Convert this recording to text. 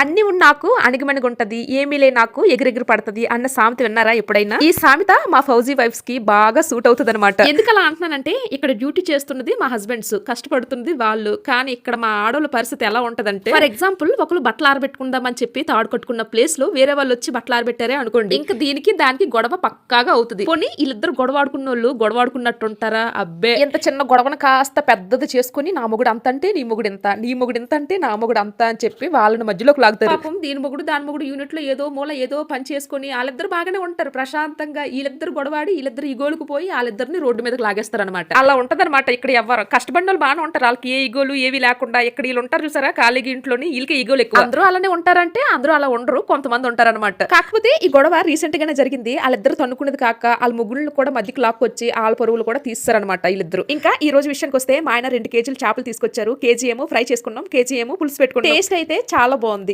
అన్ని ఉన్న నాకు అణిగిమణిగి ఉంటది ఏమీ లే నాకు ఎగిరెగిరి పడుతుంది అన్న సామెత విన్నారా ఎప్పుడైనా? ఈ సామెత మా ఫౌజీ వైఫ్స్కి బాగా సూట్ అవుతుంది అనమాట ఎందుకు అలా అంటున్నానంటే ఇక్కడ డ్యూటీ చేస్తున్నది మా హస్బెండ్స్. కష్టపడుతుంది వాళ్ళు. కానీ ఇక్కడ మా ఆడోళ్ళ పరిస్థితి ఎలా ఉంటదంటే ఫర్ ఎగ్జాంపుల్ ఒకరు బట్టలు ఆరబెట్టుకుందామని చెప్పి తాడు కట్టుకున్న ప్లేస్లో వేరే వాళ్ళు వచ్చి బట్టలు ఆరబెట్టారే అనుకోండి ఇంకా దీనికి దానికి గొడవ పక్కాగా అవుతుంది. పోనీ వీళ్ళిద్దరు గొడవ ఆడుకున్న వాళ్ళు గొడవ ఆడుకున్నట్టు ఉంటారా అబ్బే. ఎంత చిన్న గొడవను కాస్త పెద్దది చేసుకుని నా మొగుడు అంత అంటే నీ మొగుడు ఎంత నీ మొగుడు ఎంత అంటే నా మొగుడు అంత అని చెప్పి వాళ్ళని మధ్యలోకి పాపం దీని మొగుడు దాని మొగుడు యూనిట్లో ఏదో మూల ఏదో పని చేసుకుని వాళ్ళిద్దరు బాగానే ఉంటారు. ప్రశాంతంగా వీళ్ళిద్దరు గొడవాడి వీళ్ళిద్దరు ఇగోలుకు పోయి వాళ్ళిద్దరిని రోడ్డు మీదకి లాగేస్తారు అనమాట అలా ఉంటదన్నమాట ఇక్కడ ఎవరు. కష్టపడిన బాగానే ఉంటారు. వాళ్ళకి ఏ ఇగోలు ఏవి లేకుండా ఇక్కడ వీళ్ళు ఉంటారు చూసారా? ఖాళీగా ఇంట్లోని వీళ్ళకి ఈగోలు ఎక్కువ. అందరూ అలానే ఉంటారంటే అందరూ అలా ఉండరు. కొంతమంది ఉంటారు అనమాట కాకపోతే ఈ గొడవ రీసెంట్ గానే జరిగింది. వాళ్ళిద్దరు తన్నుకున్నది కాక వాళ్ళ ముగ్గురు కూడా మధ్యకి లాక్కొచ్చి వాళ్ళ పరువులు కూడా తీస్తారనమాట వీళ్ళిద్దరు. ఇంకా ఈ రోజు విషయానికి వస్తే మా ఆయన రెండు కేజీలు చేపలు తీసుకొచ్చారు. కేజీ ఏమో ఫ్రై చేసుకున్నాం. కేజీ ఏమో పులుసు పెట్టుకున్నాం. టేస్ట్ అయితే చాలా బాగుంది.